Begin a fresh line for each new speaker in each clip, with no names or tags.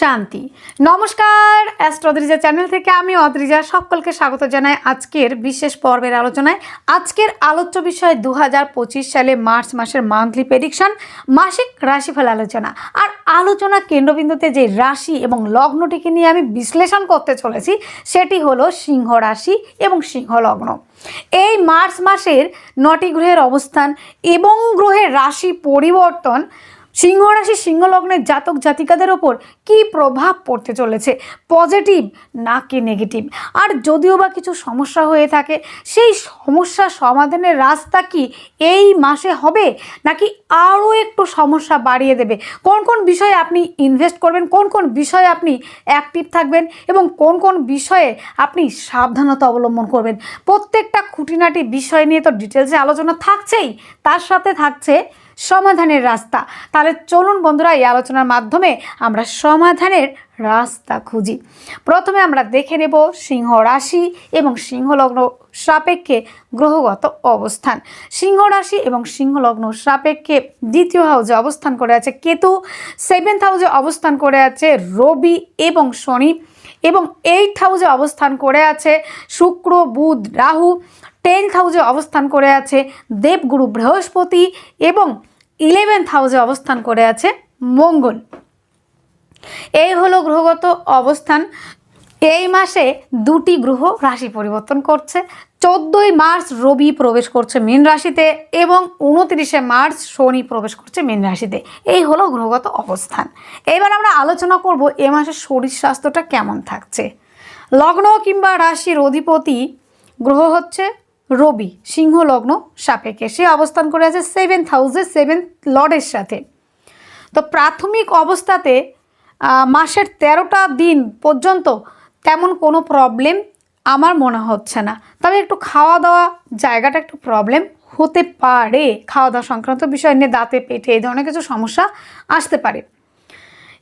শান্তি। নমস্কার, অ্যাস্ট্রোদ্রিজা চ্যানেল থেকে আমি অদ্রিজা। সকলকে স্বাগত জানাই আজকের বিশেষ পর্বের আলোচনায়। আজকের আলোচ্য বিষয় দু হাজার পঁচিশ সালে মার্চ মাসের মান্থলি প্রেডিকশন মাসিক রাশিফল আলোচনা। আর আলোচনা কেন্দ্রবিন্দুতে যে রাশি এবং লগ্নটিকে নিয়ে আমি বিশ্লেষণ করতে চলেছি, সেটি হলো সিংহ রাশি এবং সিংহ লগ্ন। এই মার্চ মাসের নটি গ্রহের অবস্থান এবং গ্রহের রাশি পরিবর্তন সিংহ রাশি সিংহ লগ্নের জাতক জাতিকাদের ওপর কি প্রভাব পড়তে চলেছে? পজিটিভ নাকি নেগেটিভ আর যদিও বা কিছু সমস্যা হয়ে থাকে, সেই সমস্যা সমাধানের রাস্তা কি এই মাসে হবে? নাকি আরও একটু সমস্যা বাড়িয়ে দেবে? কোন কোন বিষয়ে আপনি ইনভেস্ট করবেন? কোন কোন বিষয়ে আপনি অ্যাক্টিভ থাকবেন? এবং কোন কোন বিষয়ে আপনি সাবধানতা অবলম্বন করবেন? প্রত্যেকটা খুঁটিনাটি বিষয় নিয়ে তো ডিটেলসে আলোচনা থাকছেই। তার সাথে থাকছে সমাধানের রাস্তা। তাহলে চলুন বন্ধুরা, এই আলোচনার মাধ্যমে আমরা সমাধানের রাস্তা খুঁজি। প্রথমে আমরা দেখে নেব সিংহ রাশি এবং সিংহলগ্ন সাপেক্ষে গ্রহগত অবস্থান। সিংহ রাশি এবং সিংহলগ্ন সাপেক্ষে দ্বিতীয় হাউজে অবস্থান করে আছে কেতু সেভেন্থ হাউজে অবস্থান করে আছে রবি এবং শনি, এবং এইট হাউজে অবস্থান করে আছে শুক্র, বুধ, রাহু টেন্থ হাউজে অবস্থান করে আছে দেবগুরু, বৃহস্পতি এবং ইলেভেন্থ হাউসে অবস্থান করে আছে মঙ্গল। এই হলো গ্রহগত অবস্থান। এই মাসে দুটি গ্রহ রাশি পরিবর্তন করছে। চোদ্দোই মার্চ রবি প্রবেশ করছে মীন রাশিতে এবং উনত্রিশে মার্চ শনি প্রবেশ করছে মীন রাশিতে। এই হলো গ্রহগত অবস্থান। এবার আমরা আলোচনা করব এ মাসের শরীর স্বাস্থ্যটা কেমন থাকছে। লগ্ন কিংবা রাশির অধিপতি গ্রহ হচ্ছে রবি সিংহ লগ্ন সাপেক্ষে সে অবস্থান করে আছে সেভেন্থ হাউসে সেভেন্থ লর্ডের সাথে। তো প্রাথমিক অবস্থাতে মাসের তেরোটা দিন পর্যন্ত তেমন কোনো প্রবলেম আমার মনে হচ্ছে না। তবে একটু খাওয়া দাওয়া জায়গাটা একটু প্রবলেম হতে পারে। খাওয়া দাওয়া সংক্রান্ত বিষয় নিয়ে দাঁতে, পেটে এই ধরনের কিছু সমস্যা আসতে পারে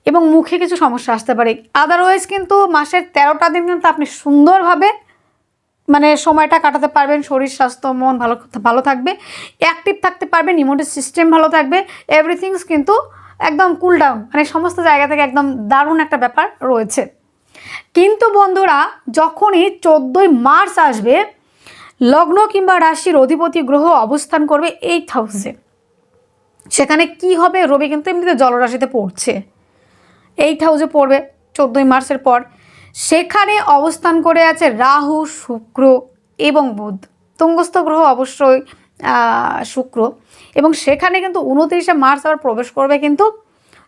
এবং মুখে কিছু সমস্যা আসতে পারে। আদারওয়াইজ কিন্তু মাসের তেরোটা দিন কিন্তু আপনি সুন্দরভাবে মানে সময়টা কাটাতে পারবেন, শরীর, স্বাস্থ্য, মন ভালো ভালো থাকবে অ্যাক্টিভ থাকতে পারবেন ইমিউনিটি সিস্টেম ভালো থাকবে এভরিথিংস কিন্তু একদম কুল ডাউন মানে সমস্ত জায়গা থেকে একদম দারুণ একটা ব্যাপার রয়েছে। কিন্তু বন্ধুরা, যখনই চোদ্দোই মার্চ আসবে, লগ্ন কিংবা রাশির অধিপতি গ্রহ অবস্থান করবে এইট হাউসে সেখানে কি হবে, রবি কিন্তু এমনিতে জলরাশিতে পড়ছে। এইট হাউসে পড়বে, চোদ্দোই মার্চের পর। সেখানে অবস্থান করে আছে রাহু, শুক্র এবং বুধ। তুঙ্গস্থ গ্রহ অবশ্যই শুক্র। এবং সেখানে কিন্তু উনত্রিশে মার্চ আবার প্রবেশ করবে কিন্তু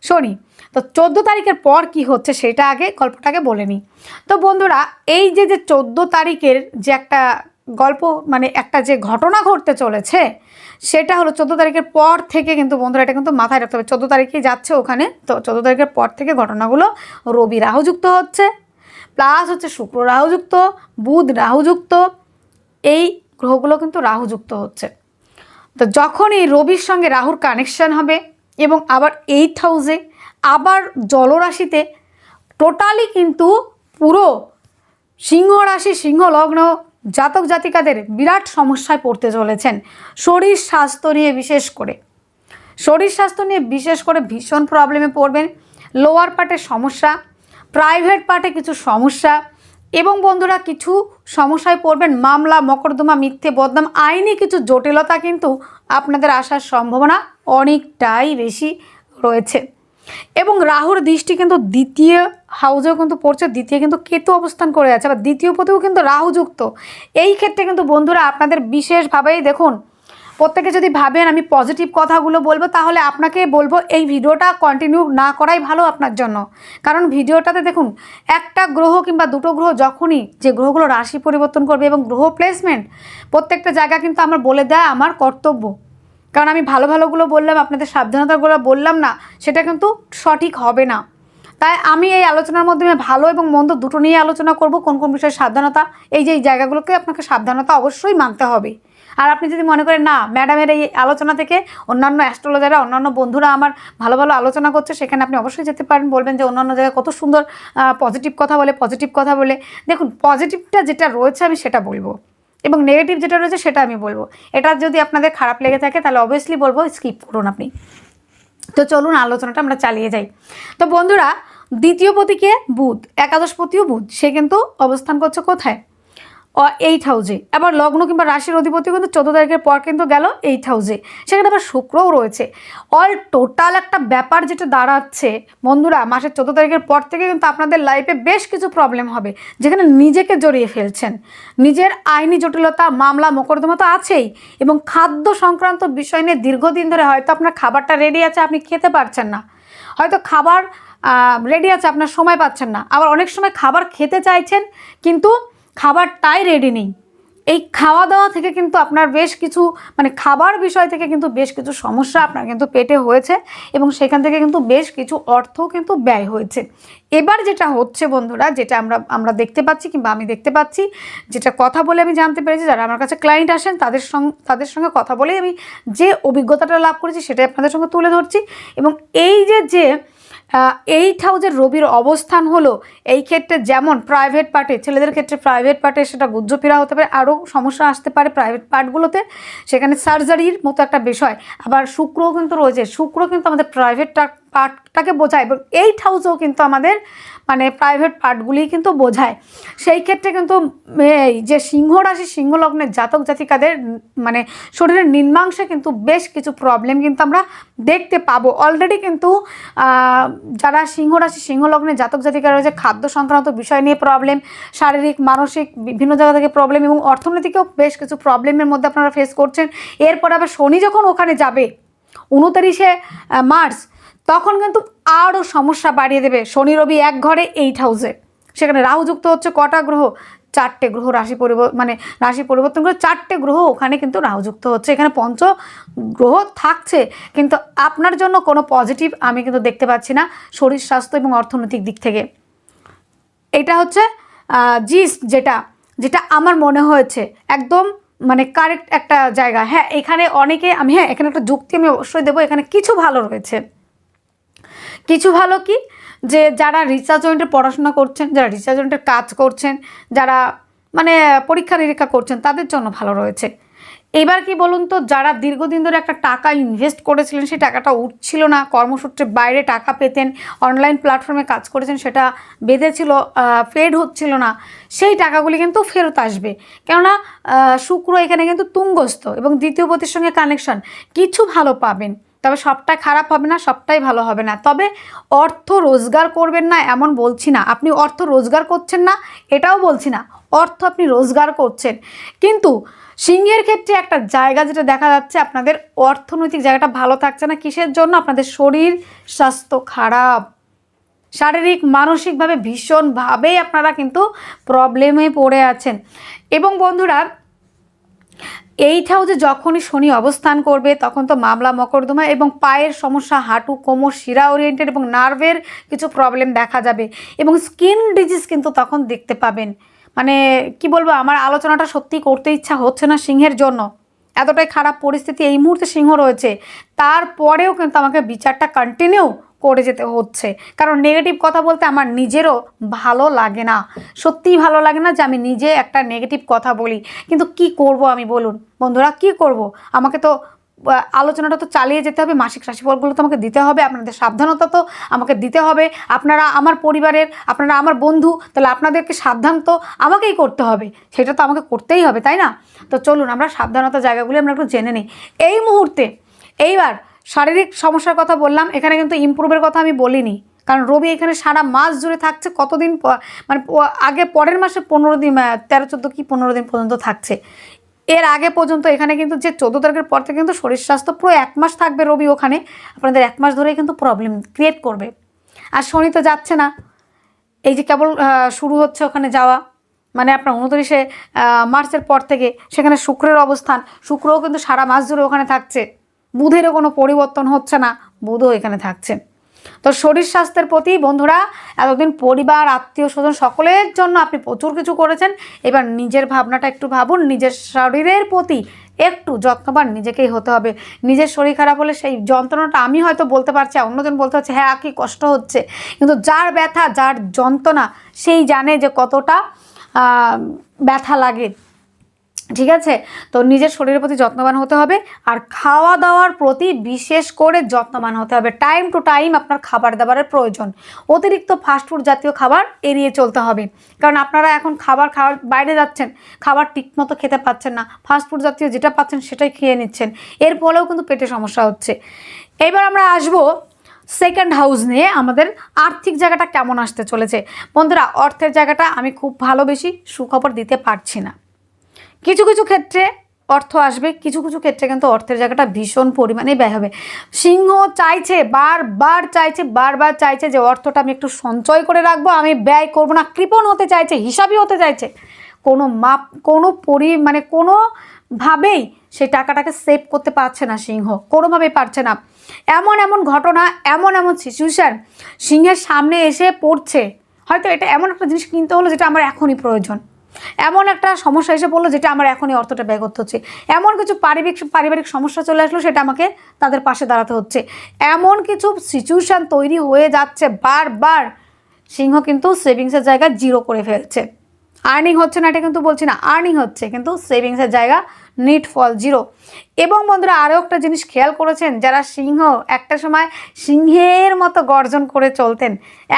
শনি। তো চোদ্দ তারিখের পর কি হচ্ছে সেটা আগে গল্পটাকে বলে নিই। তো বন্ধুরা, এই যে যে চোদ্দ তারিখের যে একটা গল্প মানে একটা যে ঘটনা ঘটতে চলেছে, সেটা হলো চোদ্দ তারিখের পর থেকে কিন্তু বন্ধুরা, এটা কিন্তু মাথায় রাখতে হবে। চোদ্দ তারিখেই যাচ্ছে ওখানে। তো চোদ্দ তারিখের পর থেকে ঘটনাগুলো রবি রাহুযুক্ত হচ্ছে। প্লাস হচ্ছে শুক্র রাহুযুক্ত, বুধ রাহুযুক্ত, এই গ্রহগুলো কিন্তু রাহুযুক্ত হচ্ছে। তো যখনই রবির সঙ্গে রাহুর কানেকশন হবে এবং আবার এইট হাউসে আবার জলরাশিতে টোটালি কিন্তু পুরো সিংহ রাশি, সিংহ লগ্ন জাতক জাতিকাদের বিরাট সমস্যায় পড়তে চলেছেন। শরীর স্বাস্থ্য নিয়ে বিশেষ করে। শরীর স্বাস্থ্য নিয়ে বিশেষ করে ভীষণ প্রবলেমে পড়বেন। লোয়ার পার্টের সমস্যা প্রাইভেট পার্টে কিছু সমস্যা এবং বন্ধুরা কিছু সমস্যায় পড়বেন। মামলা, মকদ্দমা, মিথ্যে বদনাম, আইনি কিছু জটিলতা কিন্তু আপনাদের আসার সম্ভাবনা অনেকটাই বেশি রয়েছে। এবং রাহুর দৃষ্টি কিন্তু দ্বিতীয় হাউজেও কিন্তু পড়ছে, দ্বিতীয় কিন্তু কেতু অবস্থান করে আছে, আবার দ্বিতীয় পথেও কিন্তু রাহুযুক্ত এই ক্ষেত্রে কিন্তু বন্ধুরা আপনাদের বিশেষভাবেই দেখুন প্রত্যেকে যদি ভাবেন আমি পজিটিভ কথাগুলো বলব, তাহলে আপনাকে বলব এই ভিডিওটা কন্টিনিউ না করাই ভালো আপনার জন্য। কারণ ভিডিওটাতে দেখুন, একটা গ্রহ কিংবা দুটো গ্রহ যখনই যে গ্রহগুলো রাশি পরিবর্তন করবে এবং গ্রহ প্লেসমেন্ট প্রত্যেকটা জায়গা কিন্তু আমার বলে দেয় আমার কর্তব্য। কারণ আমি ভালো ভালোগুলো বললাম, আপনাদের সাবধানতাগুলো বললাম না, সেটা কিন্তু সঠিক হবে না। তাই আমি এই আলোচনার মাধ্যমে ভালো এবং মন্দ দুটো নিয়ে আলোচনা করব, কোন কোন বিষয়ে সাবধানতা, এই যে এই জায়গাগুলোকে আপনাকে সাবধানতা অবশ্যই মানতে হবে। আর আপনি যদি মনে করেন, না, ম্যাডামের এই আলোচনা থেকে অন্যান্য অ্যাস্ট্রোলজাররা, অন্যান্য বন্ধুরা আমার ভালো ভালো আলোচনা করছে, সেখানে আপনি অবশ্যই যেতে পারেন। বলবেন যে, অন্যান্য জায়গায় কত সুন্দর পজিটিভ কথা বলে পজিটিভ কথা বলে। দেখুন পজিটিভটা যেটা রয়েছে, আমি সেটা বলব। এবং নেগেটিভ যেটা রয়েছে, সেটা আমি বলব। এটা যদি আপনাদের খারাপ লেগে থাকে, তাহলে অবভিয়াসলি বলব স্কিপ করুন আপনি। তো চলুন, আলোচনাটা আমরা চালিয়ে যাই। তো বন্ধুরা, দ্বিতীয় পতিকে বুধ, একাদশ পতিও বুধ, সে কিন্তু অবস্থান করছে কোথায়? এইট হাউজে আবার লগ্ন কিংবা রাশির অধিপতি কিন্তু চোদ্দ তারিখের পর কিন্তু গেল এইট হাউজে সেখানে আবার শুক্রও রয়েছে। অল টোটাল একটা ব্যাপার যেটা দাঁড়াচ্ছে, বন্ধুরা, মাসের চোদ্দ তারিখের পর থেকে কিন্তু আপনাদের লাইফে বেশ কিছু প্রবলেম হবে, যেখানে নিজেকে জড়িয়ে ফেলছেন। নিজের আইনি জটিলতা, মামলা, মোকদ্দমা তো আছেই এবং খাদ্য সংক্রান্ত বিষয় নিয়ে দীর্ঘদিন ধরে হয়তো আপনার খাবারটা রেডি আছে, আপনি খেতে পারছেন না। হয়তো খাবার রেডি আছে, আপনার সময় পাচ্ছেন না। আবার অনেক সময় খাবার খেতে চাইছেন, কিন্তু খাবারটাই রেডি নেই। এই খাওয়া দাওয়া থেকে কিন্তু আপনার বেশ কিছু মানে খাবার বিষয় থেকে কিন্তু বেশ কিছু সমস্যা আপনার কিন্তু পেটে হয়েছে এবং সেখান থেকে কিন্তু বেশ কিছু অর্থ কিন্তু ব্যয় হয়েছে। এবার যেটা হচ্ছে বন্ধুরা, যেটা আমরা আমরা দেখতে পাচ্ছি কিংবা আমি দেখতে পাচ্ছি, যেটা কথা বলে আমি জানতে পেরেছি, যারা আমার কাছে ক্লায়েন্ট আসেন, তাদের সঙ্গে তাদের সঙ্গে কথা বলেই আমি যে অভিজ্ঞতাটা লাভ করেছি, সেটাই আপনাদের সঙ্গে তুলে ধরছি। এবং এই যে যে এইট হাউজের রবির অবস্থান হলো এই ক্ষেত্রে যেমন প্রাইভেট পার্টে ছেলেদের ক্ষেত্রে প্রাইভেট পার্টে সেটা গুজ্জফেরা হতে পারে, আরও সমস্যা আসতে পারে প্রাইভেট পার্টগুলোতে সেখানে সার্জারির মতো একটা বিষয়। আবার শুক্রও কিন্তু রয়েছে শুক্র কিন্তু আমাদের প্রাইভেট পার্টটাকে বোঝায় এবং এইট হাউসেও কিন্তু আমাদের মানে প্রাইভেট পার্টগুলি কিন্তু বোঝায়। সেই ক্ষেত্রে কিন্তু এই যে সিংহ রাশি, সিংহ লগ্নের জাতক জাতিকাদের মানে শরীরের নিম্নাংশে কিন্তু বেশ কিছু প্রবলেম কিন্তু আমরা দেখতে পাবো। অলরেডি কিন্তু যারা সিংহ রাশি, সিংহ লগ্নের জাতক জাতিকা রয়েছে, খাদ্য সংক্রান্ত বিষয় নিয়ে প্রবলেম শারীরিক, মানসিক বিভিন্ন জায়গা থেকে প্রবলেম এবং অর্থনীতিকেও বেশ কিছু প্রবলেমের মধ্যে আপনারা ফেস করছেন। এরপর আবার শনি যখন ওখানে যাবে উনতিরিশে মার্চ তখন কিন্তু আরও সমস্যা বাড়িয়ে দেবে। শনি, রবি এক ঘরে এইট হাউসে সেখানে রাহু যুক্ত হচ্ছে কটা গ্রহ? চারটে গ্রহ রাশি পরিবর্তন মানে রাশি পরিবর্তন করে চারটে গ্রহ ওখানে কিন্তু রাহুযুক্ত হচ্ছে। এখানে পঞ্চ গ্রহ থাকছে, কিন্তু আপনার জন্য কোনো পজিটিভ আমি কিন্তু দেখতে পাচ্ছি না শরীর, স্বাস্থ্য এবং অর্থনৈতিক দিক থেকে। এটা হচ্ছে জিস যেটা যেটা আমার মনে হয়েছে। একদম মানে কারেক্ট একটা জায়গা। হ্যাঁ এখানে অনেকে আমি হ্যাঁ এখানে একটা যুক্তি আমি অবশ্যই দেবো। এখানে কিছু ভালো রয়েছে। কিছু ভালো কি? যে যারা রিসার্চ জয়েন্টের পড়াশোনা করছেন, যারা রিসার্চ জয়েন্টের কাজ করছেন, যারা মানে পরীক্ষা নিরীক্ষা করছেন, তাদের জন্য ভালো রয়েছে। এবার কি বলুন তো, যারা দীর্ঘদিন ধরে একটা টাকা ইনভেস্ট করেছিলেন, সেই টাকাটা উঠছিল না, কর্মসূত্রে বাইরে টাকা পেতেন অনলাইন প্ল্যাটফর্মে কাজ করেছেন, সেটা বেঁধেছিল ফেড হচ্ছিল না, সেই টাকাগুলি কিন্তু ফেরত আসবে। কেননা শুক্র এখানে কিন্তু তুঙ্গস্থ এবং দ্বিতীয় পতির সঙ্গে কানেকশন কিছু ভালো পাবেন। তবে সবটাই খারাপ হবে না, সবটাই ভালো হবে না। তবে অর্থ রোজগার করবেন না এমন বলছি না। আপনি অর্থ রোজগার করছেন না, এটাও বলছি না। অর্থ আপনি রোজগার করছেন। কিন্তু সিংহের ক্ষেত্রে একটা জায়গা যেটা দেখা যাচ্ছে, আপনাদের অর্থনৈতিক জায়গাটা ভালো থাকছে না, কিসের জন্য? আপনাদের শরীর স্বাস্থ্য খারাপ। শারীরিক, মানসিকভাবে ভীষণভাবেই আপনারা কিন্তু প্রবলেমে পড়ে আছেন। এবং বন্ধুরা এইট হাউসে যখনই শনি অবস্থান করবে, তখন তো মামলা মকদ্দমা এবং পায়ের সমস্যা, হাঁটু, কোমর শিরা ওরিয়েন্টেড এবং নার্ভের কিছু প্রবলেম দেখা যাবে এবং স্কিন ডিজিজ কিন্তু তখন দেখতে পাবেন। মানে কি বলব, আমার আলোচনাটা সত্যি করতে ইচ্ছা হচ্ছে না সিংহের জন্য। এতটাই খারাপ পরিস্থিতি এই মুহূর্তে সিংহ রয়েছে। তারপরেও কিন্তু আমাকে বিচারটা কন্টিনিউ করে যেতে হচ্ছে। কারণ নেগেটিভ কথা বলতে আমার নিজেরও ভালো লাগে না। সত্যিই ভালো লাগে না যে আমি নিজে একটা নেগেটিভ কথা বলি। কিন্তু কি করব আমি বলুন? বন্ধুরা, কি করব? আমাকে তো আলোচনাটা তো চালিয়ে যেতে হবে। মাসিক রাশিফলগুলো তো আমাকে দিতে হবে। আপনাদের সাবধানতা তো আমাকে দিতে হবে। আপনারা আমার পরিবারের, আপনারা আমার বন্ধু, তাহলে আপনাদেরকে সাবধান তো আমাকেই করতে হবে। সেটা তো আমাকে করতেই হবে, তাই না? তো চলুন, আমরা সাবধানতা জায়গাগুলি আমরা একটু জেনে নিই। এই মুহূর্তে, এইবার শারীরিক সমস্যার কথা বললাম, এখানে কিন্তু ইম্প্রুভের কথা আমি বলিনি। কারণ রবি এখানে সারা মাস জুড়ে থাকছে, কতদিন মানে আগে পরের মাসে পনেরো দিন তেরো, চোদ্দ কি পনেরো দিন পর্যন্ত থাকছে। এর আগে পর্যন্ত এখানে কিন্তু যে চোদ্দ তারিখের পর থেকে কিন্তু শরীর স্বাস্থ্য পুরো এক মাস থাকবে রবি ওখানে। আপনাদের এক মাস ধরেই কিন্তু প্রবলেম ক্রিয়েট করবে। আর শনি তো যাচ্ছে না। এই যে কেবল শুরু হচ্ছে ওখানে যাওয়া। মানে আপনার উনত্রিশে মার্চের পর থেকে সেখানে শুক্রের অবস্থান। শুক্রও কিন্তু সারা মাস জুড়ে ওখানে থাকছে। বুধেরও কোনো পরিবর্তন হচ্ছে না, বুধও এখানে থাকছে। তো শরীর স্বাস্থ্যের প্রতি বন্ধুরা, এতদিন পরিবার, আত্মীয় স্বজন সকলের জন্য আপনি প্রচুর কিছু করেছেন। এবার নিজের ভাবনাটা একটু ভাবুন, নিজের শরীরের প্রতি একটু যত্নবান নিজেকেই হতে হবে। নিজের শরীর খারাপ হলে সেই যন্ত্রণাটা আমি হয়তো বলতে পারছি অন্যজন বলতে পারছে হ্যাঁ কি কষ্ট হচ্ছে? কিন্তু যার ব্যথা, যার যন্ত্রণা, সেই জানে যে কতটা ব্যথা লাগে। ঠিক আছে? তো নিজের শরীরের প্রতি যত্নবান হতে হবে আর খাওয়া দাওয়ার প্রতি বিশেষ করে যত্নবান হতে হবে। টাইম টু টাইম আপনার খাবার দাবারের প্রয়োজন। অতিরিক্ত ফাস্টফুড জাতীয় খাবার এড়িয়ে চলতে হবে। কারণ আপনারা এখন খাবার খাওয়ার বাইরে যাচ্ছেন, খাবার ঠিকমতো খেতে পাচ্ছেন না ফাস্টফুড জাতীয় যেটা পাচ্ছেন সেটাই খেয়ে নিচ্ছেন। এর ফলেও কিন্তু পেটে সমস্যা হচ্ছে। এবার আমরা আসব সেকেন্ড হাউস নিয়ে। আমাদের আর্থিক জায়গাটা কেমন আসতে চলেছে? বন্ধুরা, অর্থের জায়গাটা আমি খুব ভালোবেসি, সুখবর দিতে পারছি না। কিছু কিছু ক্ষেত্রে অর্থ আসবে, কিছু কিছু ক্ষেত্রে কিন্তু অর্থের জায়গাটা ভীষণ পরিমাণে ব্যয় হবে। সিংহ চাইছে, বারবার চাইছে বারবার চাইছে যে অর্থটা আমি একটু সঞ্চয় করে রাখব, আমি ব্যয় করব না, কৃপণ হতে চাইছে, হিসাবই হতে চাইছে। কোনো মাপ, কোনো পরি মানে কোনোভাবেই সেই টাকাটাকে সেভ করতে পারছে না সিংহ কোনোভাবেই পারছে না। এমন এমন ঘটনা, এমন এমন সিচুয়েশান সিংহের সামনে এসে পড়ছে। হয়তো এটা এমন একটা জিনিস কিনতে হলো যেটা আমার এখনই প্রয়োজন। এমন একটা সমস্যা এসে পড়ল যেটা আমার এখনই অর্থটা ব্যয় করতে হচ্ছে। এমন কিছু পারিবারিক পারিবারিক সমস্যা চলে আসলো সেটা আমাকে তাদের পাশে দাঁড়াতে হচ্ছে। এমন কিছু সিচুয়েশান তৈরি হয়ে যাচ্ছে বারবার। সিংহ কিন্তু সেভিংসের জায়গা জিরো করে ফেলছে। আর্নিং হচ্ছে না, এটা কিন্তু বলছি না আর্নিং হচ্ছে, কিন্তু সেভিংসের জায়গা নিট ফল জিরো এবং বন্ধুরা আরও একটা জিনিস খেয়াল করেছেন, যারা সিংহ, একটা সময় সিংহের মতো গর্জন করে চলতেন,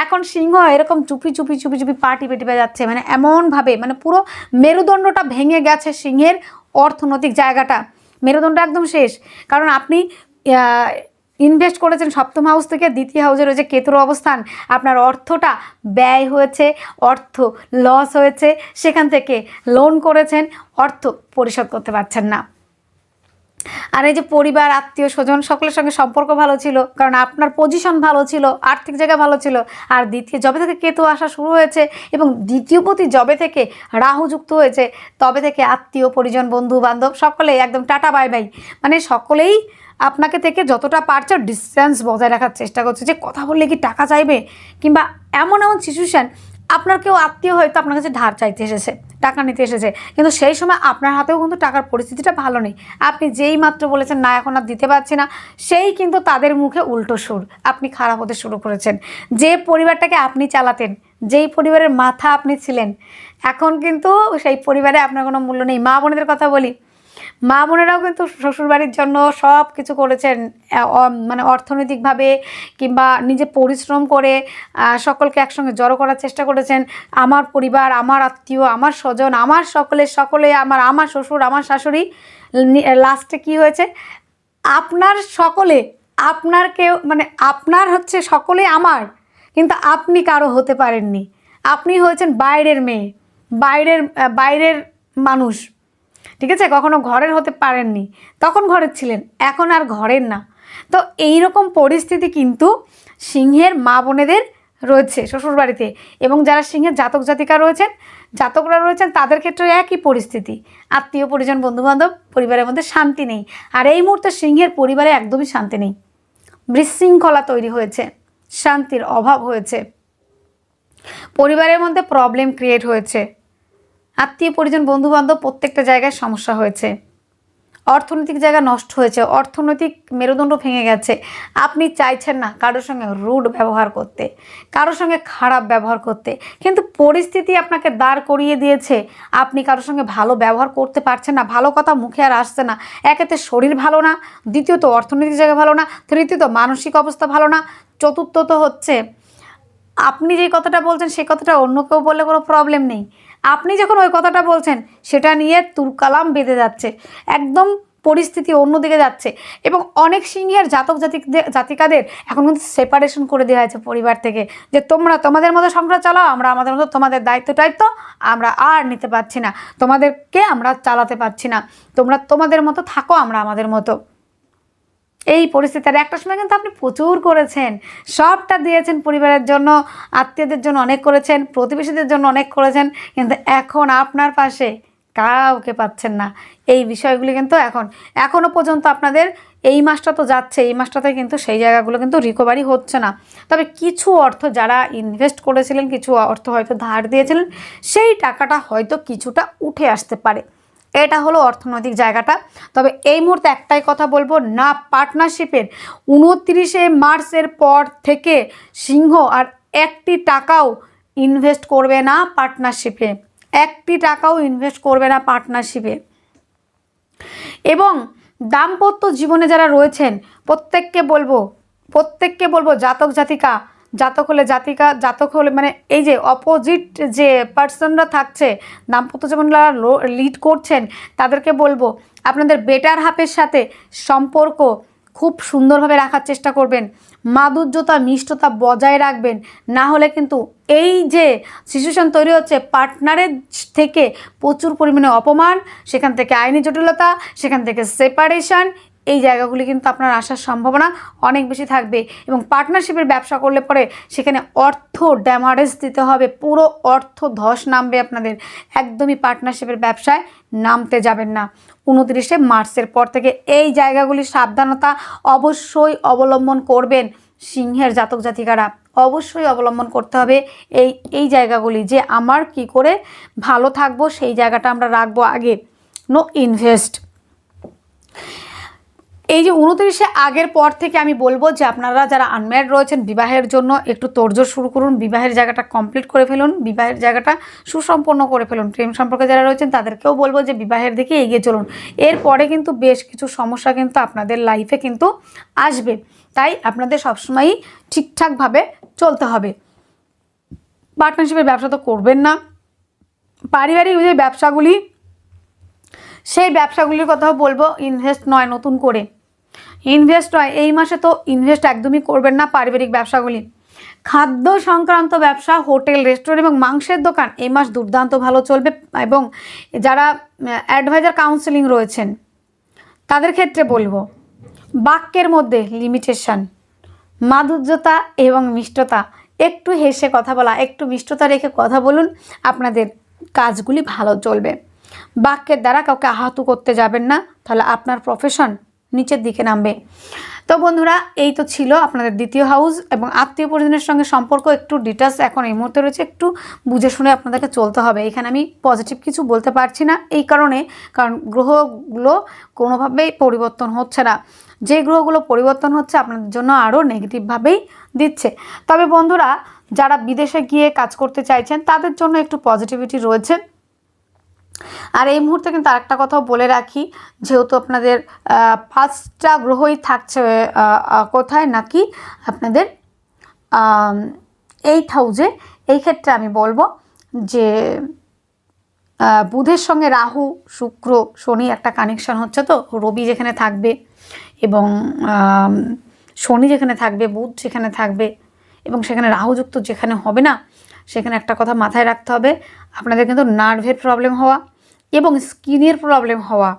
এখন সিংহ এরকম চুপি চুপি চুপি চুপি পাটি পেটি যাচ্ছে মানে এমনভাবে মানে পুরো মেরুদণ্ডটা ভেঙে গেছে সিংহের অর্থনৈতিক জায়গাটা। মেরুদণ্ড একদম শেষ, কারণ আপনি ইনভেস্ট করেছেন সপ্তম হাউস থেকে দ্বিতীয় হাউসের ওই যে কেতুর অবস্থান, আপনার অর্থটা ব্যয় হয়েছে, অর্থ লস হয়েছে, সেখান থেকে লোন করেছেন, অর্থ পরিশোধ করতে পারছেন না। আর এই যে পরিবার, আত্মীয় স্বজন, সকলের সঙ্গে সম্পর্ক ভালো ছিল, কারণ আপনার পজিশন ভালো ছিল, আর্থিক জায়গা ভালো ছিল, আর দ্বিতীয় জবে থেকে কেতু আসা শুরু হয়েছে এবং দ্বিতীয় প্রতি জবে থেকে রাহু যুক্ত হয়েছে, তবে থেকে আত্মীয়, পরিজন বন্ধু বান্ধব সকলেই একদম টাটা বাই বাই মানে সকলেই আপনাকে থেকে যতটা পারছে ডিস্টেন্স বজায় রাখার চেষ্টা করছে যে কথা বললে কি টাকা চাইবে? কিংবা এমন এমন সিচুয়েশান আপনার কেউ আত্মীয় হয়তো আপনার কাছে ধার চাইতে এসেছে, টাকা নিতে এসেছে, কিন্তু সেই সময় আপনার হাতেও কিন্তু টাকার পরিস্থিতিটা ভালো নেই। আপনি যেই মাত্র বলেছেন, না, এখন আর দিতে পারছি না, সেই কিন্তু তাদের মুখে উল্টো সুর আপনি খারাপ হতে শুরু করেছেন। যে পরিবারটাকে আপনি চালাতেন, যেই পরিবারের মাথা আপনি ছিলেন, এখন কিন্তু সেই পরিবারে আপনার কোনো মূল্য নেই। মা বোনেদের কথা বলি মা বোনেরাও কিন্তু শ্বশুরবাড়ির জন্য সব কিছু করেছেন মানে অর্থনৈতিকভাবে কিংবা নিজে পরিশ্রম করে সকলকে একসঙ্গে জড়ো করার চেষ্টা করেছেন। আমার পরিবার, আমার আত্মীয়, আমার স্বজন, আমার সকলের সকলে আমার আমার শ্বশুর, আমার শাশুড়ি লাস্টে কি হয়েছে? আপনার সকলে, আপনার কেউ মানে আপনার হচ্ছে সকলে আমার, কিন্তু আপনি কারও হতে পারেননি। আপনি হয়েছেন বাইরের মেয়ে, বাইরের বাইরের মানুষ। ঠিক আছে? কখনো ঘরের হতে পারেননি। তখন ঘরের ছিলেন, এখন আর ঘরের না। তো এই রকম পরিস্থিতি কিন্তু সিংহের মা বোনেদের রয়েছে শ্বশুরবাড়িতে এবং যারা সিংহের জাতক জাতিকা রয়েছেন, জাতকরা রয়েছেন, তাদের ক্ষেত্রে একই পরিস্থিতি। আত্মীয় পরিজন, বন্ধুবান্ধব, পরিবারের মধ্যে শান্তি নেই। আর এই মুহূর্তে সিংহের পরিবারে একদমই শান্তি নেই। বিশৃঙ্খলা তৈরি হয়েছে, শান্তির অভাব হয়েছে। পরিবারের মধ্যে প্রবলেম ক্রিয়েট হয়েছে। আত্মীয়, পরিজন বন্ধু বান্ধব প্রত্যেকটা জায়গায় সমস্যা হয়েছে। অর্থনৈতিক জায়গা নষ্ট হয়েছে, অর্থনৈতিক মেরুদণ্ড ভেঙে গেছে। আপনি চাইছেন না কারোর সঙ্গে রুড ব্যবহার করতে, কারোর সঙ্গে খারাপ ব্যবহার করতে, কিন্তু পরিস্থিতি আপনাকে দাঁড় করিয়ে দিয়েছে। আপনি কারোর সঙ্গে ভালো ব্যবহার করতে পারছেন না, ভালো কথা মুখে আর আসছে না। একেতে শরীর ভালো না, দ্বিতীয়ত অর্থনৈতিক জায়গা ভালো না, তৃতীয়ত মানসিক অবস্থা ভালো না, চতুর্থত হচ্ছে আপনি যে কথাটা বলছেন, সেই কথাটা অন্য কেউ বললে কোনো প্রবলেম নেই। আপনি যখন ওই কথাটা বলছেন, সেটা নিয়ে তুরকালাম বেঁধে যাচ্ছে। একদম পরিস্থিতি অন্যদিকে যাচ্ছে। এবং অনেক সিংহের জাতক জাতিকদের জাতিকাদের এখন কিন্তু সেপারেশন করে দেওয়া হয়েছে পরিবার থেকে। যে তোমরা তোমাদের মতো সংসার চালাও, আমরা আমাদের মতো, তোমাদের দায়িত্ব টায়িত্ব আমরা আর নিতে পারছি না। তোমাদেরকে আমরা চালাতে পারছি না। তোমরা তোমাদের মতো থাকো, আমরা আমাদের মতো। এই পরিস্থিতি আর একটা সময় কিন্তু আপনি প্রচুর করেছেন। সবটা দিয়েছেন পরিবারের জন্য, আত্মীয়দের জন্য অনেক করেছেন, প্রতিবেশীদের জন্য অনেক করেছেন, কিন্তু এখন আপনার পাশে কাউকে পাচ্ছেন না। এই বিষয়গুলি কিন্তু এখন এখনও পর্যন্ত আপনাদের এই মাসটা তো যাচ্ছে, এই মাসটাতে কিন্তু সেই জায়গাগুলো কিন্তু রিকভারি হচ্ছে না। তবে কিছু অর্থ যারা ইনভেস্ট করেছিলেন, কিছু অর্থ হয়তো ধার দিয়েছিলেন, সেই টাকাটা হয়তো কিছুটা উঠে আসতে পারে। এটা হলো অর্থনৈতিক জায়গাটা। তবে এই মুহূর্তে একটাই কথা বলব, না পার্টনারশিপের। উনত্রিশে মার্চের পর থেকে সিংহ আর একটি টাকাও ইনভেস্ট করবে না পার্টনারশিপে। একটি টাকাও ইনভেস্ট করবে না পার্টনারশিপে। এবং দাম্পত্য জীবনে যারা রয়েছেন, প্রত্যেককে বলব প্রত্যেককে বলব জাতক জাতিকা জাতক হলে জাতিকা, জাতক হলে মানে এই যে অপোজিট যে পার্সনরা থাকছে, দাম্পত্য জীবন যারা লিড করছেন, তাদেরকে বলব আপনাদের বেটার হাফের সাথে সম্পর্ক খুব সুন্দরভাবে রাখার চেষ্টা করবেন। মাধুর্যতা, মিষ্টতা বজায় রাখবেন। না হলে কিন্তু এই যে সিচুয়েশন তৈরি হচ্ছে পার্টনারের থেকে প্রচুর পরিমাণে অপমান, সেখান থেকে আইনি জটিলতা, সেখান থেকে সেপারেশন এই জায়গাগুলি কিন্তু আপনার আসার সম্ভাবনা অনেক বেশি থাকবে এবং পার্টনারশিপের ব্যবসা করলে পরে সেখানে অর্থ ড্যামারেজ দিতে হবে, পুরো অর্থ ধস নামবে আপনাদের। একদমই পার্টনারশিপের ব্যবসায় নামতে যাবেন না। উনত্রিশে মার্চের পর থেকে এই জায়গাগুলি সাবধানতা অবশ্যই অবলম্বন করবেন সিংহের জাতক জাতিকারা। অবশ্যই অবলম্বন করতে হবে এই এই জায়গাগুলি যে আমার কি করে ভালো থাকব সেই জায়গাটা আমরা রাখব আগে। নো ইনভেস্ট এই যে উনত্রিশে আগের পর থেকে আমি বলব যে আপনারা যারা আনম্যারিড রয়েছেন, বিবাহের জন্য একটু তোড়জোড় শুরু করুন, বিবাহের জায়গাটা কমপ্লিট করে ফেলুন, বিবাহের জায়গাটা সুসম্পন্ন করে ফেলুন। প্রেম সম্পর্কে যারা রয়েছেন, তাদেরকেও বলব যে বিবাহের দিকে এগিয়ে চলুন। এরপরে কিন্তু বেশ কিছু সমস্যা কিন্তু আপনাদের লাইফে কিন্তু আসবে। তাই আপনাদের সবসময়ই ঠিকঠাকভাবে চলতে হবে। পার্টনারশিপের ব্যবসা তো করবেন না। পারিবারিক যে ব্যবসাগুলি, সেই ব্যবসাগুলির কথাও বলব ইনভেস্ট নয়, নতুন করে। ইনভেস্ট হয়। এই মাসে তো ইনভেস্ট একদমই করবেন না পারিবারিক ব্যবসাগুলি। খাদ্য সংক্রান্ত ব্যবসা, হোটেল রেস্টুরেন্ট এবং মাংসের দোকান এই মাস দুর্দান্ত ভালো চলবে এবং যারা অ্যাডভাইজার কাউন্সেলিং রয়েছেন, তাদের ক্ষেত্রে বলব, বাক্যের মধ্যে লিমিটেশন মাধুর্যতা এবং মিষ্টতা। একটু হেসে কথা বলা, একটু মিষ্টতা রেখে কথা বলুন, আপনাদের কাজগুলি ভালো চলবে। বাক্যের দ্বারা কাউকে আহত করতে যাবেন না, তাহলে আপনার প্রফেশন নিচের দিকে নামবে। তো বন্ধুরা, এই তো ছিল আপনাদের দ্বিতীয় হাউস এবং আত্মীয় পরিজনের সঙ্গে সম্পর্ক একটু ডিটেলস এখন এই মুহূর্তে রয়েছে, একটু বুঝে শুনে আপনাদেরকে চলতে হবে। এখানে আমি পজিটিভ কিছু বলতে পারছি না এই কারণে, কারণ গ্রহগুলো কোনোভাবেই পরিবর্তন হচ্ছে না। যে গ্রহগুলো পরিবর্তন হচ্ছে আপনাদের জন্য আরও নেগেটিভভাবেই দিচ্ছে। তবে বন্ধুরা, যারা বিদেশে গিয়ে কাজ করতে চাইছেন, তাদের জন্য একটু পজিটিভিটি রয়েছে। আর এই মুহূর্তে কিন্তু আরেকটা কথাও বলে রাখি, যেহেতু আপনাদের পাঁচটা গ্রহই থাকছে কোথায় নাকি আপনাদের এইট হাউজে এই ক্ষেত্রে আমি বলব যে বুধের সঙ্গে রাহু, শুক্র, শনি একটা কানেকশন হচ্ছে তো, রবি যেখানে থাকবে এবং শনি যেখানে থাকবে, বুধ যেখানে থাকবে এবং সেখানে রাহুযুক্ত যেখানে হবে না, সেখানে একটা কথা মাথায় রাখতে হবে। আপনাদের কিন্তু নার্ভের প্রবলেম হওয়া এবং স্কিনের প্রবলেম হওয়া,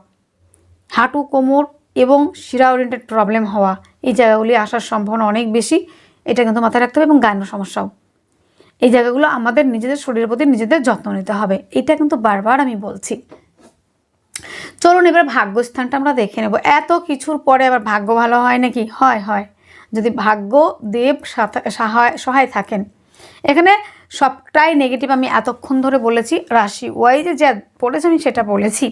হাঁটু, কোমর এবং শিরা ওরিয়েন্টেড প্রবলেম হওয়া, এই জায়গাগুলি আসার সম্ভাবনা অনেক বেশি। এটা কিন্তু মাথায় রাখতে হবে এবং গায়ের সমস্যাও। এই জায়গাগুলো আমাদের নিজেদের শরীরের প্রতি নিজেদের যত্ন নিতে হবে। এটা কিন্তু বারবার আমি বলছি। চলুন এবার ভাগ্যস্থানটা আমরা দেখে নেব। এত কিছুর পরে আবার ভাগ্য ভালো হয় নাকি? হয় হয়। যদি ভাগ্য দেব সহায় সহায় থাকেন। এখানে সবটাই নেগেটিভ আমি এতক্ষণ ধরে বলেছি। রাশি ওয়াইজে যা বলেছি আমি সেটা বলেছি।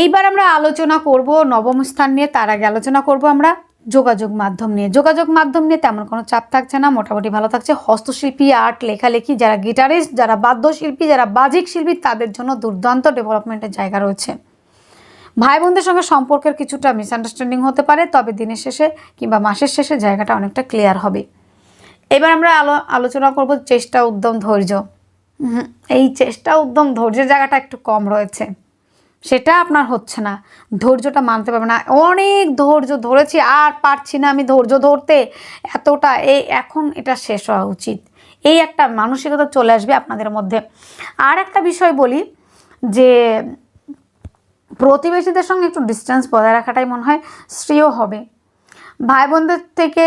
এইবার আমরা আলোচনা করব নবম স্থান নিয়ে, তার আগে আলোচনা করব আমরা যোগাযোগ মাধ্যম নিয়ে। যোগাযোগ মাধ্যম নিয়ে তেমন কোনো চাপ থাকছে না, মোটামুটি ভালো থাকছে। হস্তশিল্পী, আর্ট, লেখালেখি, যারা গিটারিস্ট যারা বাদ্যশিল্পী, যারা বাজিক শিল্পী, তাদের জন্য দুর্দান্ত ডেভেলপমেন্টের জায়গা রয়েছে। ভাই বোনদের সঙ্গে সম্পর্কের কিছুটা মিসআন্ডারস্ট্যান্ডিং হতে পারে, তবে দিনের শেষে কিংবা মাসের শেষে জায়গাটা অনেকটা ক্লিয়ার হবে। এবার আমরা আলো, আলোচনা করব চেষ্টা, উদ্যম, ধৈর্য। এই চেষ্টা, উদ্যম, ধৈর্যের জায়গাটা একটু কম রয়েছে। সেটা আপনার হচ্ছে না। ধৈর্যটা মানতে পারবে না। অনেক ধৈর্য ধরেছি, আর পারছি না আমি ধৈর্য ধরতে। এতটা, এই এখন এটা শেষ হওয়া উচিত। এই একটা মানসিকতা চলে আসবে আপনাদের মধ্যে। আর একটা বিষয় বলি, যে প্রতিবেশীদের সঙ্গে একটু ডিস্টেন্স বজায় রাখাটাই মনে হয় শ্রেয় হবে। ভাই বোনদের থেকে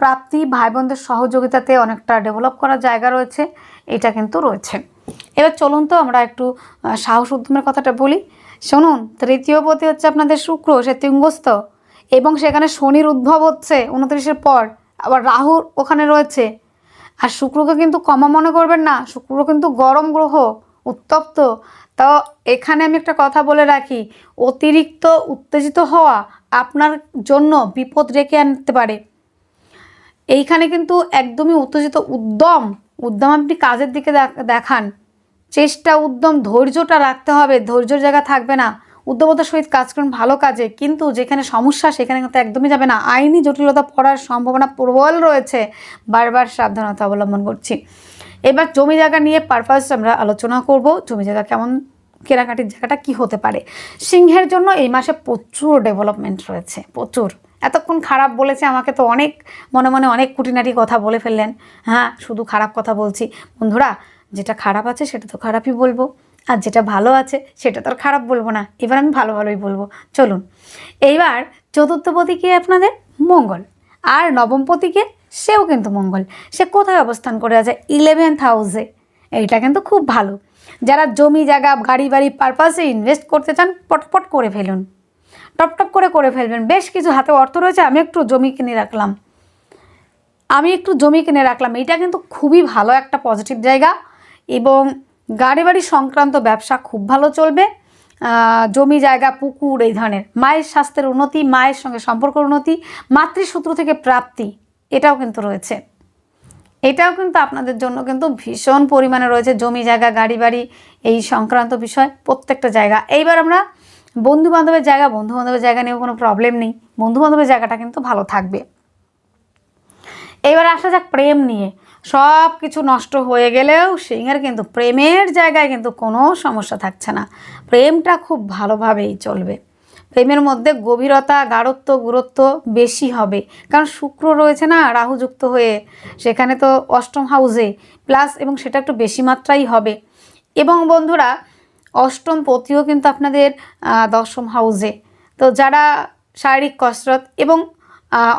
প্রাপ্তি ভাই বোনদের সহযোগিতাতে অনেকটা ডেভেলপ করার জায়গা রয়েছে, এটা কিন্তু রয়েছে। এবার চলুন তো আমরা একটু সাহস উদ্যমের কথাটা বলি। শুনুন, তৃতীয় পতি হচ্ছে আপনাদের শুক্র, সে তিঙ্গস্ত এবং সেখানে শনির উদ্ভব হচ্ছে উনত্রিশের পর, আবার রাহুর ওখানে রয়েছে। আর শুক্রকে কিন্তু কমা মনে করবেন না, শুক্র কিন্তু গরম গ্রহ, উত্তপ্ত। তো এখানে আমি একটা কথা বলে রাখি, অতিরিক্ত উত্তেজিত হওয়া আপনার জন্য বিপদ রেখে আনতে পারে। এইখানে কিন্তু একদমই উত্তেজিত উদ্যম উদ্যম আপনি কাজের দিকে দেখান। চেষ্টা, উদ্যম, ধৈর্যটা রাখতে হবে, ধৈর্যর জায়গা থাকবে না। উদ্যমতার সহিত কাজ করুন ভালো কাজে, কিন্তু যেখানে সমস্যা সেখানে কিন্তু একদমই যাবে না। আইনি জটিলতা পড়ার সম্ভাবনা প্রবল রয়েছে। বারবার সাবধানতা অবলম্বন করছি। এবার জমি জায়গা নিয়ে পারপাস আমরা আলোচনা করব। জমি জায়গা কেমন কেনাকাটির জায়গাটা কি হতে পারে? সিংহের জন্য এই মাসে প্রচুর ডেভেলপমেন্ট রয়েছে, প্রচুর। এতক্ষণ খারাপ বলেছে আমাকে তো অনেক, মনে মনে অনেক কুটিনাটি কথা বলে ফেললেন। হ্যাঁ শুধু খারাপ কথা বলছি। বন্ধুরা, যেটা খারাপ আছে সেটা তো খারাপই বলব। আর যেটা ভালো আছে সেটা তো আর খারাপ বলব না। এবার আমি ভালো ভালোই বলব। চলুন, এইবার চতুর্থপতি কি আপনাদের? মঙ্গল। আর নবমপতিকে সেও কিন্তু মঙ্গল। সে কোথায় অবস্থান করে আছে? ইলেভেন্থ হাউসে এইটা কিন্তু খুব ভালো। যারা জমি, জায়গা, গাড়ি, বাড়ি পারপাসে ইনভেস্ট করতে চান, পটপট করে ফেলুন। টপ টপ করে করে ফেলবেন। বেশ কিছু হাতে অর্থ রয়েছে, আমি একটু জমি কিনে রাখলাম। আমি একটু জমি কিনে রাখলাম। এটা কিন্তু খুবই ভালো একটা পজিটিভ জায়গা এবং গাড়ি বাড়ি সংক্রান্ত ব্যবসা খুব ভালো চলবে। জমি, জায়গা, পুকুর এই ধরনের। মায়ের স্বাস্থ্যের উন্নতি, মায়ের সঙ্গে সম্পর্ক উন্নতি মাতৃসূত্র থেকে প্রাপ্তি, এটাও কিন্তু রয়েছে। এটাও কিন্তু আপনাদের জন্য কিন্তু ভীষণ পরিমাণে রয়েছে জমি, জায়গা গাড়ি বাড়ি এই সংক্রান্ত বিষয় প্রত্যেকটা জায়গা। এইবার আমরা বন্ধু বান্ধবের জায়গা বন্ধু বান্ধবের জায়গা নিয়েও কোনো প্রবলেম নেই। বন্ধু বান্ধবের জায়গাটা কিন্তু ভালো থাকবে। এবার আসা যাক প্রেম নিয়ে। সব কিছু নষ্ট হয়ে গেলেও সিংহের কিন্তু প্রেমের জায়গায় কিন্তু কোনো সমস্যা থাকছে না। প্রেমটা খুব ভালোভাবেই চলবে। প্রেমের মধ্যে গভীরতা, গাঢ়ত্ব, গুরুত্ব বেশি হবে। কারণ শুক্র রয়েছে না রাহুযুক্ত হয়ে। সেখানে তো অষ্টম হাউসে প্লাস এবং সেটা একটু বেশি মাত্রাই হবে। এবং বন্ধুরা, অষ্টম পতিও কিন্তু আপনাদের দশম হাউসে তো যারা শারীরিক কসরত এবং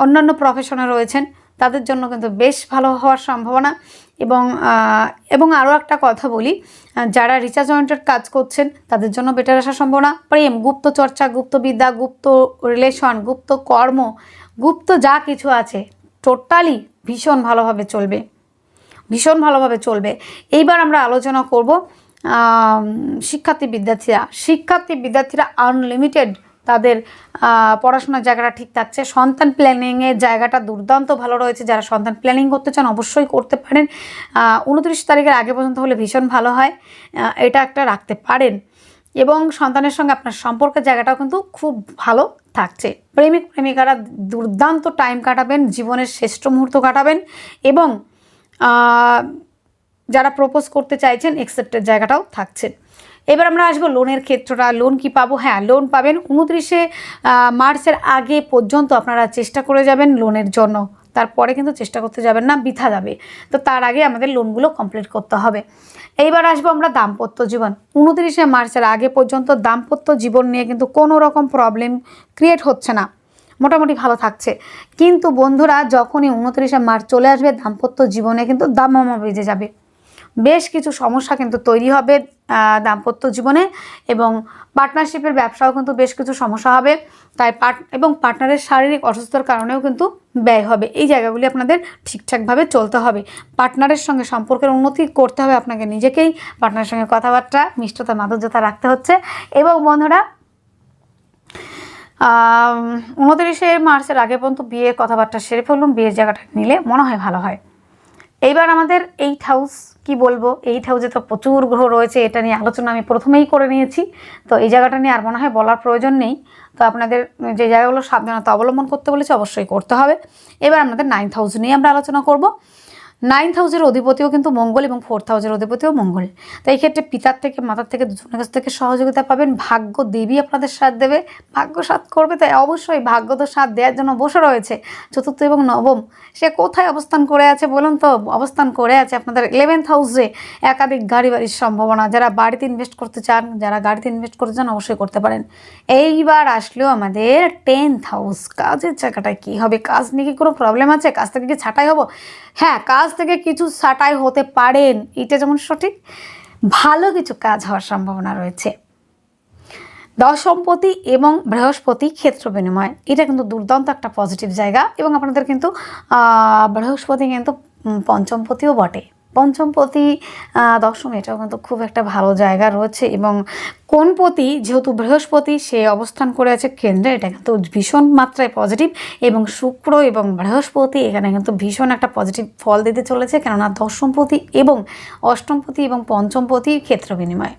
অন্যান্য প্রফেশনে রয়েছেন, তাদের জন্য কিন্তু বেশ ভালো হওয়ার সম্ভাবনা। এবং এবং আরও একটা কথা বলি যারা রিচার্জ ওরিয়েন্টেড কাজ করছেন, তাদের জন্য বেটার আসার সম্ভাবনা। প্রেম, গুপ্ত চর্চা, গুপ্ত বিদ্যা, গুপ্ত রিলেশন গুপ্ত কর্ম, গুপ্ত যা কিছু আছে টোটালি ভীষণ ভালোভাবে চলবে। ভীষণ ভালোভাবে চলবে। এইবার আমরা আলোচনা করব শিক্ষার্থী বিদ্যার্থীরা। শিক্ষার্থী বিদ্যার্থীরা আনলিমিটেড তাদের পড়াশোনার জায়গাটা ঠিক থাকছে। সন্তান প্ল্যানিংয়ের জায়গাটা দুর্দান্ত ভালো রয়েছে। যারা সন্তান প্ল্যানিং করতে চান অবশ্যই করতে পারেন। উনত্রিশ তারিখের আগে পর্যন্ত হলে ভীষণ ভালো হয়। এটা একটা রাখতে পারেন। এবং সন্তানের সঙ্গে আপনার সম্পর্কের জায়গাটাও কিন্তু খুব ভালো থাকছে। প্রেমিক, প্রেমিকারা দুর্দান্ত টাইম কাটাবেন, জীবনের শ্রেষ্ঠ মুহূর্ত কাটাবেন এবং যারা প্রপোজ করতে চাইছেন একসেপ্টের জায়গাটাও থাকছে। এবার আমরা আসব লোনের ক্ষেত্রটা। লোন কি পাবো? হ্যাঁ লোন পাবেন উনত্রিশে মার্চের আগে পর্যন্ত আপনারা চেষ্টা করে যাবেন লোনের জন্য। তারপরে কিন্তু চেষ্টা করতে যাবেন না, বৃথা যাবে। তো তার আগে আমাদের লোনগুলো কমপ্লিট করতে হবে। এইবার আসব আমরা দাম্পত্য জীবন। উনত্রিশে মার্চের আগে পর্যন্ত দাম্পত্য জীবন নিয়ে কিন্তু কোনো রকম প্রবলেম ক্রিয়েট হচ্ছে না। মোটামুটি ভালো থাকছে। কিন্তু বন্ধুরা, যখনই উনত্রিশে মার্চ চলে আসবে, দাম্পত্য জীবনে কিন্তু দামামা বেজে যাবে। বেশ কিছু সমস্যা কিন্তু তৈরি হবে দাম্পত্য জীবনে এবং পার্টনারশিপের ব্যবসাও কিন্তু বেশ কিছু সমস্যা হবে। তাই পার্ট এবং পার্টনারের শারীরিক অসুস্থতার কারণেও কিন্তু ব্যয় হবে। এই জায়গাগুলি আপনাদের ঠিকঠাকভাবে চলতে হবে। পার্টনারের সঙ্গে সম্পর্কের উন্নতি করতে হবে আপনাকে নিজেকেই। পার্টনারের সঙ্গে কথাবার্তা, মিষ্টতা, মাধুর্যতা রাখতে হচ্ছে। এবং বন্ধুরা উনত্রিশে মার্চের আগে পর্যন্ত বিয়ে কথাবার্তা সেরে ফেলুন। বিয়ের জায়গাটা নিলে মনে হয় ভালো হয়। এইবার আমাদের এইট হাউস কি বলব? এইট হাউসে তো প্রচুর গ্রহ রয়েছে, এটা নিয়ে আলোচনা আমি প্রথমেই করে নিয়েছি। তো এই জায়গাটা নিয়ে আর মনে হয় বলার প্রয়োজন নেই। তো আপনাদের যে জায়গাগুলো সাবধানতা অবলম্বন করতে বলেছে, অবশ্যই করতে হবে। এবার আমাদের নাইন্থ হাউস নিয়ে আমরা আলোচনা করব। নাইন্থ হাউসের অধিপতিও কিন্তু মঙ্গল এবং ফোর্থ হাউসের অধিপতিও মঙ্গল। তো এই ক্ষেত্রে পিতার থেকে, মাতার থেকে, দুজনের কাছ থেকে সহযোগিতা পাবেন। ভাগ্য দেবী আপনাদের সাথ দেবে, ভাগ্য সাথ করবে, তাই অবশ্যই ভাগ্য তো সাথ দেওয়ার জন্য বসে রয়েছে। চতুর্থ এবং নবম, সে কোথায় অবস্থান করে আছে বলুন তো? অবস্থান করে আছে আপনাদের ইলেভেন্থ হাউসে একাধিক গাড়ি বাড়ির সম্ভাবনা, যারা বাড়িতে ইনভেস্ট করতে চান, যারা গাড়িতে ইনভেস্ট করতে চান অবশ্যই করতে পারেন। এইবার আসলেও আমাদের টেন্থ হাউস কাজের জায়গাটায় কী হবে? কাজ নিয়ে কি কোনো প্রবলেম আছে? কাজ থেকে কি ছাঁটাই হব? হ্যাঁ কাজ থেকে কিছু সাটাই হতে পারেন। এটা যেমন সঠিক, ভালো কিছু কাজ হওয়ার সম্ভাবনা রয়েছে। দশমপতি এবং বৃহস্পতি ক্ষেত্র বিনিময়, এটা কিন্তু দুর্দান্ত একটা পজিটিভ জায়গা এবং আপনাদের কিন্তু বৃহস্পতি কিন্তু পঞ্চমপতিও বটে। পঞ্চমপতি দশম, এটাও কিন্তু খুব একটা ভালো জায়গা রয়েছে এবং কোন পতি, যেহেতু বৃহস্পতি, সে অবস্থান করে আছে কেন্দ্রে, এটা কিন্তু ভীষণ মাত্রায় পজিটিভ এবং শুক্র এবং বৃহস্পতি এখানে কিন্তু ভীষণ একটা পজিটিভ ফল দিতে চলেছে, কেননা দশমপতি এবং অষ্টমপতি এবং পঞ্চমপতি ক্ষেত্র বিনিময়।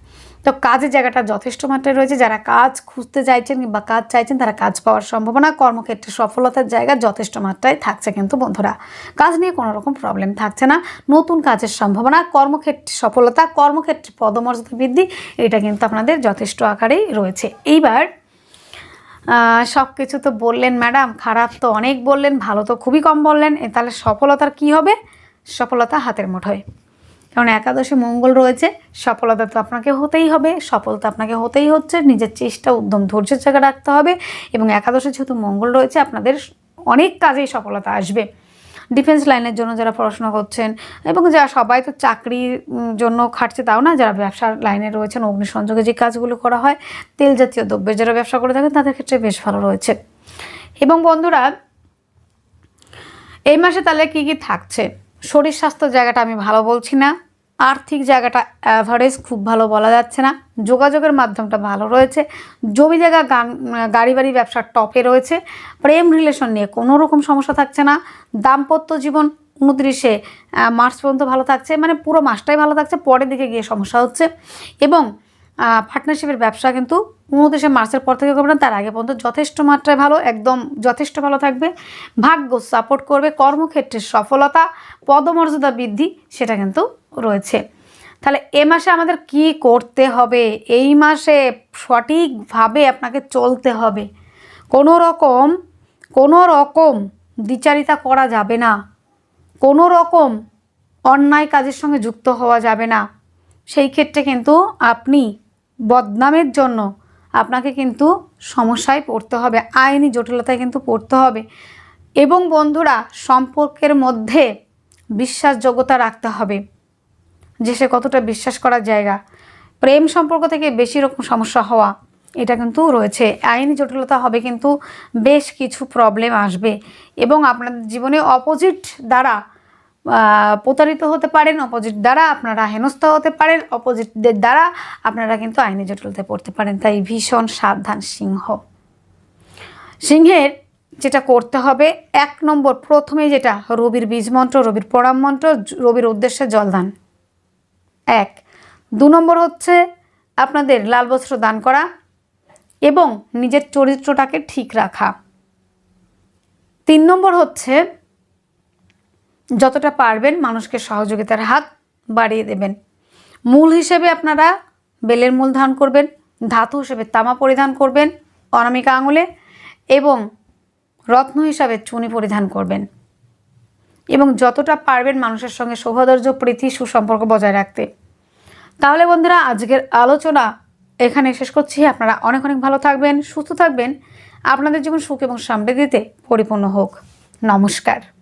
তো কাজের জায়গাটা যথেষ্ট মাত্রায় রয়েছে। যারা কাজ খুঁজতে চাইছেন কিংবা কাজ চাইছেন, তারা কাজ পাওয়ার সম্ভাবনা, কর্মক্ষেত্রে সফলতার জায়গা যথেষ্ট মাত্রায় থাকছে কিন্তু বন্ধুরা। কাজ নিয়ে কোনো রকম প্রবলেম থাকছে না। নতুন কাজের সম্ভাবনা, কর্মক্ষেত্রে সফলতা, কর্মক্ষেত্রে পদমর্যাদা বৃদ্ধি, এটা কিন্তু আপনাদের যথেষ্ট আকারেই রয়েছে। এইবার সব কিছু তো বললেন ম্যাডাম, খারাপ তো অনেক বললেন, ভালো তো খুবই কম বললেন তাহলে সফলতার কি হবে? সফলতা হাতের মুঠোয়। কারণ একাদশে মঙ্গল রয়েছে, সফলতা তো আপনাকে হতেই হবে, সফলতা আপনাকে হতেই হচ্ছে, নিজের চেষ্টা উদ্যম ধৈর্যের জায়গা রাখতে হবে এবং একাদশে যেহেতু মঙ্গল রয়েছে, আপনাদের অনেক কাজেই সফলতা আসবে। ডিফেন্স লাইনের জন্য যারা পড়াশোনা করছেন এবং যারা সবাই তো চাকরির জন্য খাটছে তাও না, যারা ব্যবসার লাইনে রয়েছেন, অগ্নিসংযোগে যে কাজগুলো করা হয়, তেল জাতীয় দ্রব্যের যারা ব্যবসা করে থাকেন, তাদের ক্ষেত্রে বেশ ভালো রয়েছে। এবং বন্ধুরা, এই মাসে তাহলে কি কি থাকছে? শরীর স্বাস্থ্য জায়গাটা আমি ভালো বলছি না আর্থিক জায়গাটা অ্যাভারেজ খুব ভালো বলা যাচ্ছে না। যোগাযোগের মাধ্যমটা ভালো রয়েছে। জমি জায়গা গাড়ি বাড়ি ব্যবসার টপে রয়েছে। প্রেম রিলেশন নিয়ে কোনো রকম সমস্যা থাকছে না। দাম্পত্য জীবন উনত্রিশে মার্চ পর্যন্ত ভালো থাকছে। মানে পুরো মাসটাই ভালো থাকছে। পরের দিকে গিয়ে সমস্যা হচ্ছে। এবং পার্টনারশিপের ব্যবসা কিন্তু উনত্রিশে মার্চের পর থেকে করবেন। তার আগে পর্যন্ত যথেষ্ট মাত্রায় ভালো, একদম যথেষ্ট ভালো থাকবে। ভাগ্য সাপোর্ট করবে, কর্মক্ষেত্রে সফলতা, পদমর্যাদা বৃদ্ধি, সেটা কিন্তু রয়েছে। তাহলে এ মাসে আমাদের কি করতে হবে? এই মাসে সঠিকভাবে আপনাকে চলতে হবে। কোনো রকম কোনো রকম দ্বিচারিতা করা যাবে না। কোনো রকম অন্যায় কাজের সঙ্গে যুক্ত হওয়া যাবে না। সেই ক্ষেত্রে কিন্তু আপনি বদনামের জন্য আপনাকে কিন্তু সমস্যায় পড়তে হবে, আইনি জটিলতায় কিন্তু পড়তে হবে। এবং বন্ধুরা, সম্পর্কের মধ্যে বিশ্বাসযোগ্যতা রাখতে হবে, যে সে কতটা বিশ্বাস করার জায়গা। প্রেম সম্পর্ক থেকে বেশি রকম সমস্যা হওয়া, এটা কিন্তু রয়েছে। আইনি জটিলতা হবে কিন্তু বেশ কিছু প্রবলেম আসবে। এবং আপনাদের জীবনে অপোজিট দ্বারা প্রতারিত হতে পারেন অপোজিট দ্বারা আপনারা হেনস্থা হতে পারেন অপোজিটদের দ্বারা আপনারা কিন্তু আইনি জটিলতায় পড়তে পারেন। তাই ভীষণ সাবধান সিংহ। সিংহের যেটা করতে হবে, এক নম্বর প্রথমে যেটা, রবির বীজ মন্ত্র, রবির প্রণাম মন্ত্র, রবির উদ্দেশ্যে জলদান। এক। দু নম্বর হচ্ছে আপনাদের লাল বস্ত্র দান করা এবং নিজের চরিত্রটাকে ঠিক রাখা। তিন নম্বর হচ্ছে যতটা পারবেন মানুষকে সহযোগিতার হাত বাড়িয়ে দেবেন। মূল হিসেবে আপনারা বেলের মূল ধারণ করবেন, ধাতু হিসেবে তামা পরিধান করবেন, অনামিকা আঙুলে এবং রত্ন হিসাবে চুনি পরিধান করবেন। এবং যতটা পারবেন মানুষের সঙ্গে সৌহার্দ্য, প্রীতি, সুসম্পর্ক বজায় রাখতে। তাহলে বন্ধুরা, আজকের আলোচনা এখানে শেষ করছি। আপনারা অনেক অনেক ভালো থাকবেন, সুস্থ থাকবেন। আপনাদের জীবন সুখ এবং সমৃদ্ধিতে পরিপূর্ণ হোক। নমস্কার।